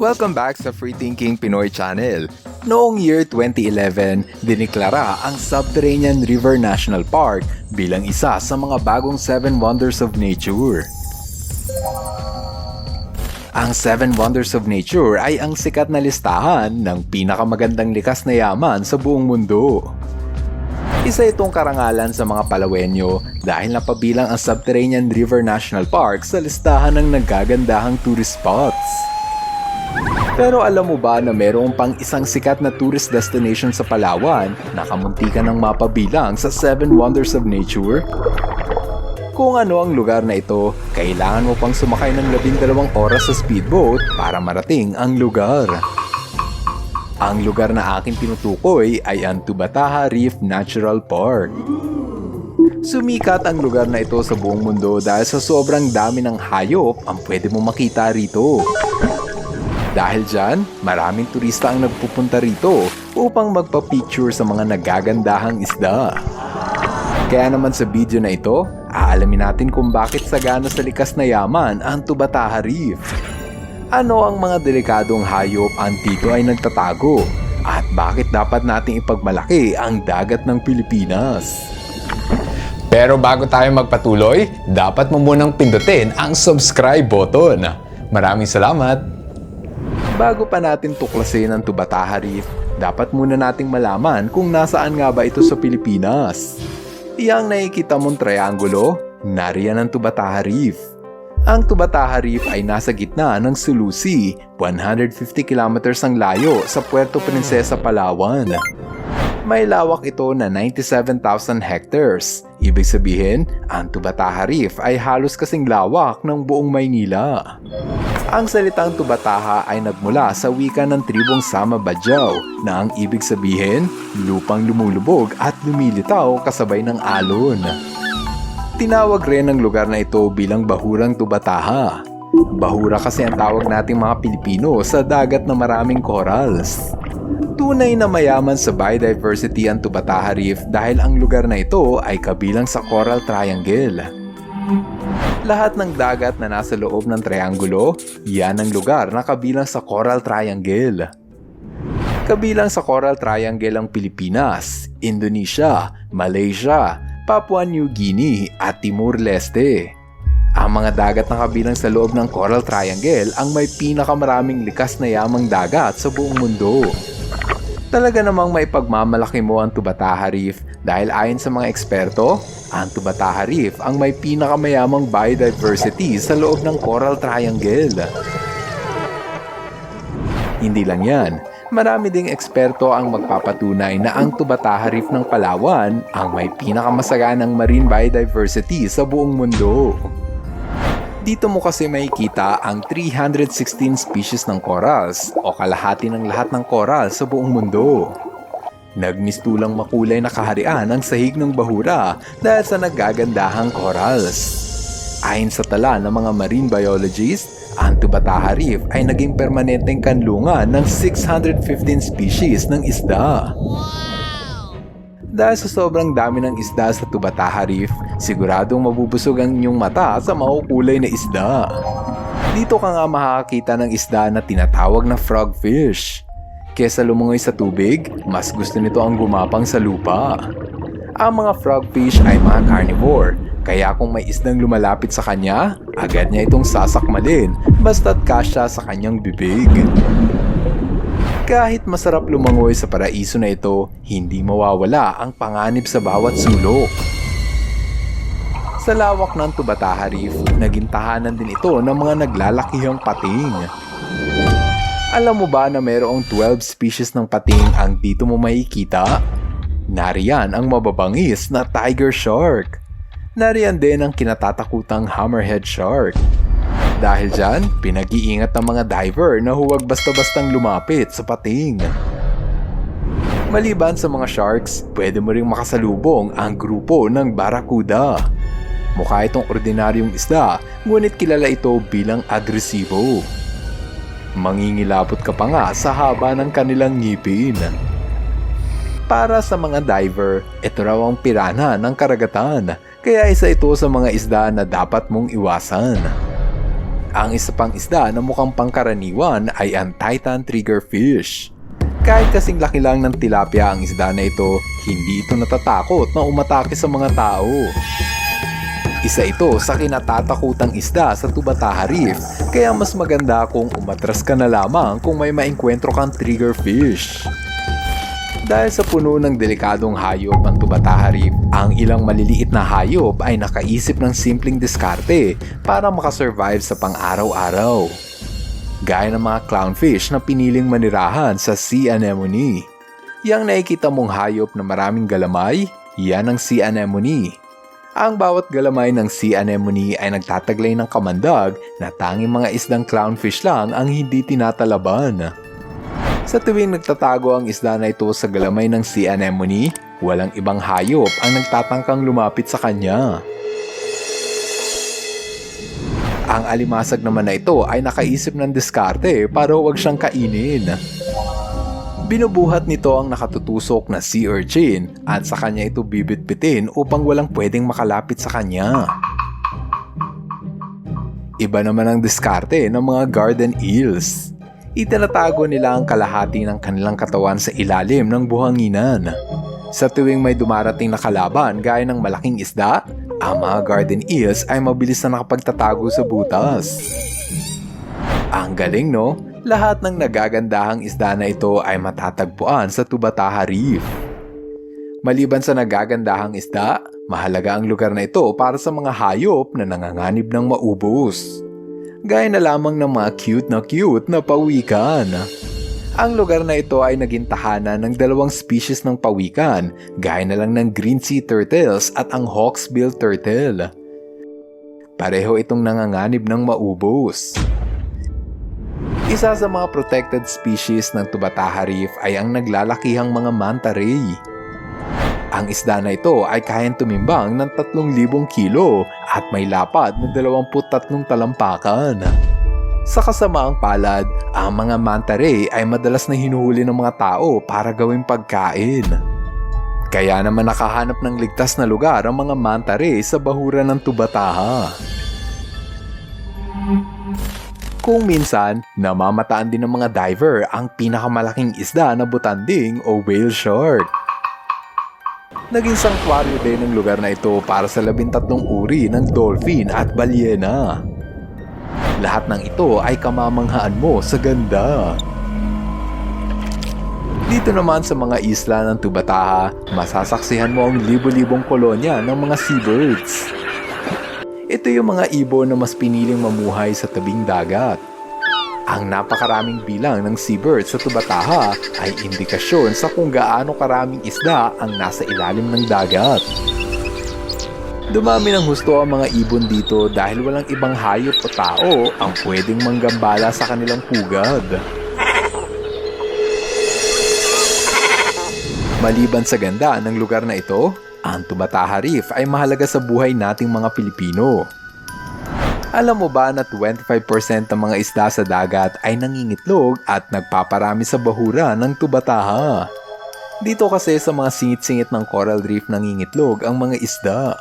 Welcome back sa Free Thinking Pinoy Channel. Noong year 2011, diniklara ang Subterranean River National Park bilang isa sa mga bagong Seven Wonders of Nature. Ang Seven Wonders of Nature ay ang sikat na listahan ng pinakamagandang likas na yaman sa buong mundo. Isa itong karangalan sa mga Palawenyo dahil napabilang ang Subterranean River National Park sa listahan ng nagagandahang tourist spots. Pero alam mo ba na mayroong pang isang sikat na tourist destination sa Palawan na kamuntikan ng mapabilang sa Seven Wonders of Nature? Kung ano ang lugar na ito, kailangan mo pang sumakay ng labindalawang oras sa speedboat para marating ang lugar. Ang lugar na aking tinutukoy ay ang Tubataha Reef Natural Park. Sumikat ang lugar na ito sa buong mundo dahil sa sobrang dami ng hayop ang pwede mo makita rito. Dahil dyan, maraming turista ang nagpupunta rito upang magpa-picture sa mga nagagandahang isda. Kaya naman sa video na ito, aalamin natin kung bakit sagana sa likas na yaman ang Tubataha Reef. Ano ang mga delikadong hayop ang dito ay nagtatago? At bakit dapat nating ipagmalaki ang dagat ng Pilipinas? Pero bago tayo magpatuloy, dapat mo munang pindutin ang subscribe button. Maraming salamat! Bago pa natin tuklasin ang Tubataha Reef, dapat muna nating malaman kung nasaan nga ba ito sa Pilipinas. Iyang nakikita mong triangulo, nariyan ang Tubataha Reef. Ang Tubataha Reef ay nasa gitna ng Sulusi, 150 kilometers ang layo sa Puerto Princesa, Palawan. May lawak ito na 97,000 hectares. Ibig sabihin, ang Tubataha Reef ay halos kasing lawak ng buong Maynila. Ang salitang Tubataha ay nagmula sa wika ng tribong Sama Badyaw na ang ibig sabihin, lupang lumulubog at lumilitaw kasabay ng alon. Tinawag rin ang lugar na ito bilang Bahurang Tubataha. Bahura kasi ang tawag nating mga Pilipino sa dagat na maraming corals. Tunay na mayaman sa biodiversity ang Tubataha Reef dahil ang lugar na ito ay kabilang sa Coral Triangle. Lahat ng dagat na nasa loob ng triangulo, yan ang lugar na kabilang sa Coral Triangle. Kabilang sa Coral Triangle ang Pilipinas, Indonesia, Malaysia, Papua New Guinea at Timor-Leste. Ang mga dagat na kabilang sa loob ng Coral Triangle ang may pinakamaraming likas na yamang dagat sa buong mundo. Talaga namang may pagmamalaki mo ang Tubataha Reef dahil ayon sa mga eksperto, ang Tubataha Reef ang may pinakamayamang biodiversity sa loob ng Coral Triangle. Hindi lang yan, marami ding eksperto ang magpapatunay na ang Tubataha Reef ng Palawan ang may pinakamasaganang marine biodiversity sa buong mundo. Dito mo kasi makikita ang 316 species ng corals o kalahati ng lahat ng coral sa buong mundo. Nagmistulang makulay na kaharian ang sahig ng bahura dahil sa nagagandahang corals. Ayon sa tala ng mga marine biologists, ang Tubataha Reef ay naging permanenteng kanlungan ng 615 species ng isda. Dahil sa sobrang dami ng isda sa Tubataha Reef, siguradong mabubusog ang inyong mata sa makukulay na isda. Dito ka nga makakakita ng isda na tinatawag na frogfish. Kesa lumangoy sa tubig, mas gusto nito ang gumapang sa lupa. Ang mga frogfish ay mga carnivore, kaya kung may isdang lumalapit sa kanya, agad niya itong sasakmalin basta't kasya sa kanyang bibig. Kahit masarap lumangoy sa paraiso na ito, hindi mawawala ang panganib sa bawat sulok. Sa lawak ng Tubataha Reef, naging tahanan din ito ng mga naglalakihang pating. Alam mo ba na mayroong 12 species ng pating ang dito mo makikita? Nariyan ang mababangis na tiger shark. Nariyan din ang kinatatakutang hammerhead shark. Dahil dyan, pinag-iingat ng mga diver na huwag basta-bastang lumapit sa pating. Maliban sa mga sharks, pwede mo ring makasalubong ang grupo ng barracuda. Mukha itong ordinaryong isda, ngunit kilala ito bilang agresibo. Mangingilapot ka pa nga sa haba ng kanilang ngipin. Para sa mga diver, ito raw ang pirana ng karagatan, kaya isa ito sa mga isda na dapat mong iwasan. Ang isa pang isda na mukhang pangkaraniwan ay ang Titan Triggerfish. Kahit kasing laki lang ng tilapia ang isda na ito, hindi ito natatakot na umatake sa mga tao. Isa ito sa kinatatakutang isda sa Tubataha Reef, kaya mas maganda kung umatras ka na lamang kung may maengkwentro kang triggerfish. Dahil sa puno ng delikadong hayop ang Tubataha Reef, ang ilang maliliit na hayop ay nakaisip ng simpleng diskarte para makasurvive sa pang-araw-araw. Gaya ng mga clownfish na piniling manirahan sa sea anemone. Yang nakikita mong hayop na maraming galamay, yan ang sea anemone. Ang bawat galamay ng sea anemone ay nagtataglay ng kamandag na tanging mga isdang clownfish lang ang hindi tinatalaban. Sa tuwing nagtatago ang isda na ito sa galamay ng sea anemone, walang ibang hayop ang nagtatangkang lumapit sa kanya. Ang alimasag naman na ito ay nakaisip ng diskarte para huwag siyang kainin. Binubuhat nito ang nakatutusok na sea urchin at sa kanya ito bibitbitin upang walang pwedeng makalapit sa kanya. Iba naman ang diskarte ng mga garden eels. Itinatago nila ang kalahati ng kanilang katawan sa ilalim ng buhanginan. Sa tuwing may dumarating na kalaban gaya ng malaking isda, ang mga garden eels ay mabilis na nakapagtatago sa butas. Ang galing no? Lahat ng nagagandahang isda na ito ay matatagpuan sa Tubataha Reef. Maliban sa nagagandahang isda, mahalaga ang lugar na ito para sa mga hayop na nanganganib ng maubos. Gaya na lamang ng mga cute na cute na pawikan. Ang lugar na ito ay naging tahanan ng dalawang species ng pawikan, gaya na lang ng green sea turtles at ang hawksbill turtle. Pareho itong nanganganib ng maubos. Isa sa mga protected species ng Tubataha Reef ay ang naglalakihang mga manta ray. Ang isda na ito ay kayang tumimbang ng 3,000 kilo at may lapad na 23 talampakan. Sa kasamaang palad, ang mga manta ray ay madalas na hinuhuli ng mga tao para gawing pagkain. Kaya naman nakahanap ng ligtas na lugar ang mga manta ray sa bahura ng Tubataha. Kung minsan, namamataan din ng mga diver ang pinakamalaking isda na butanding o whale shark. Naging sanctuaryo din ang lugar na ito para sa labintatlong uri ng dolphin at balyena. Lahat ng ito ay kamamanghaan mo sa ganda. Dito naman sa mga isla ng Tubataha, masasaksihan mo ang libo-libong kolonya ng mga seabirds. Ito yung mga ibon na mas piniling mamuhay sa tabing dagat. Ang napakaraming bilang ng seabirds sa Tubataha ay indikasyon sa kung gaano karaming isda ang nasa ilalim ng dagat. Dumami ng husto ang mga ibon dito dahil walang ibang hayop o tao ang pwedeng manggambala sa kanilang pugad. Maliban sa ganda ng lugar na ito, ang Tubataha Reef ay mahalaga sa buhay nating mga Pilipino. Alam mo ba na 25% ng mga isda sa dagat ay nangingitlog at nagpaparami sa bahura ng Tubataha? Dito kasi sa mga singit-singit ng coral reef nangingitlog ang mga isda.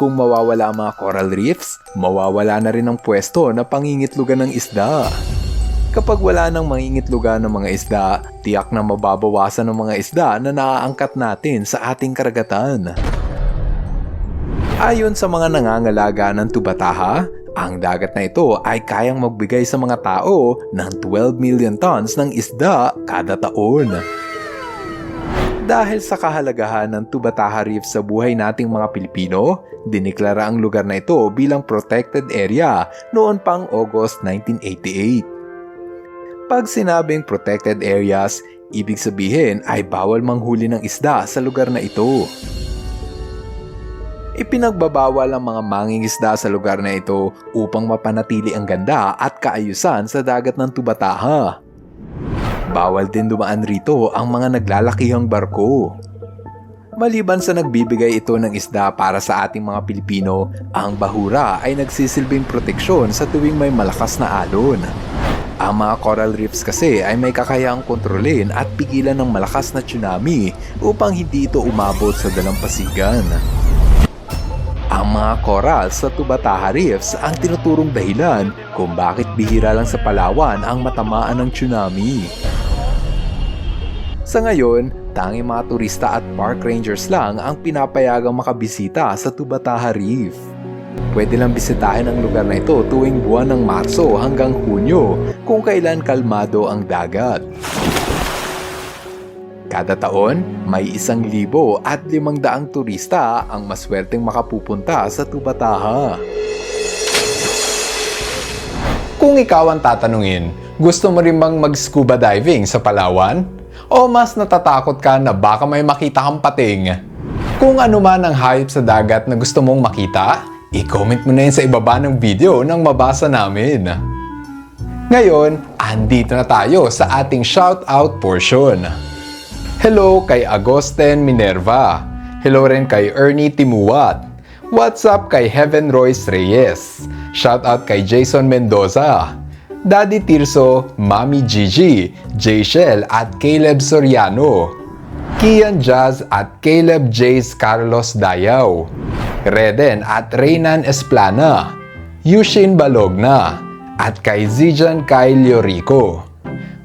Kung mawawala ang mga coral reefs, mawawala na rin ang pwesto na pangingitlugan ng isda. Kapag wala nang mangingitlugan ng mga isda, tiyak na mababawasan ng mga isda na naaangkat natin sa ating karagatan. Ayon sa mga nangangalaga ng Tubataha, ang dagat na ito ay kayang magbigay sa mga tao ng 12 million tons ng isda kada taon. Dahil sa kahalagahan ng Tubataha Reef sa buhay nating mga Pilipino, diniklara ang lugar na ito bilang protected area noon pang August 1988. Pag sinabing protected areas, ibig sabihin ay bawal manghuli ng isda sa lugar na ito. Ipinagbabawal ang mga mangingisda sa lugar na ito upang mapanatili ang ganda at kaayusan sa dagat ng Tubataha. Bawal din dumaan rito ang mga naglalakihang barko. Maliban sa nagbibigay ito ng isda para sa ating mga Pilipino, ang bahura ay nagsisilbing proteksyon sa tuwing may malakas na alon. Ang mga coral reefs kasi ay may kakayahang kontrolin at pigilan ng malakas na tsunami upang hindi ito umabot sa dalampasigan. Mga coral sa Tubataha Reefs ang tinuturong dahilan kung bakit bihira lang sa Palawan ang matamaan ng tsunami. Sa ngayon, tanging mga turista at park rangers lang ang pinapayagang makabisita sa Tubataha Reef. Pwede lang bisitahin ang lugar na ito tuwing buwan ng Marso hanggang Hunyo kung kailan kalmado ang dagat. Kada taon, may isang libo at limang daang turista ang maswerteng makapupunta sa Tubataha. Kung ikaw ang tatanungin, gusto mo rin bang mag-scuba diving sa Palawan? O mas natatakot ka na baka may makita kang pating? Kung ano man ang hayop sa dagat na gusto mong makita, i-comment mo na yun sa ibaba ng video nang mabasa namin. Ngayon, andito na tayo sa ating shoutout portion. Hello kay Agosten Minerva. Hello rin kay Ernie Timuat. What's up kay Heaven Royce Reyes. Shoutout kay Jason Mendoza. Daddy Tirso, Mami Gigi, Jayshell at Caleb Soriano. Kian Jazz at Caleb Jace Carlos Dayaw. Reden at Reynan Esplana. Yushin Balogna. At kay Zijan Kyle Llorico.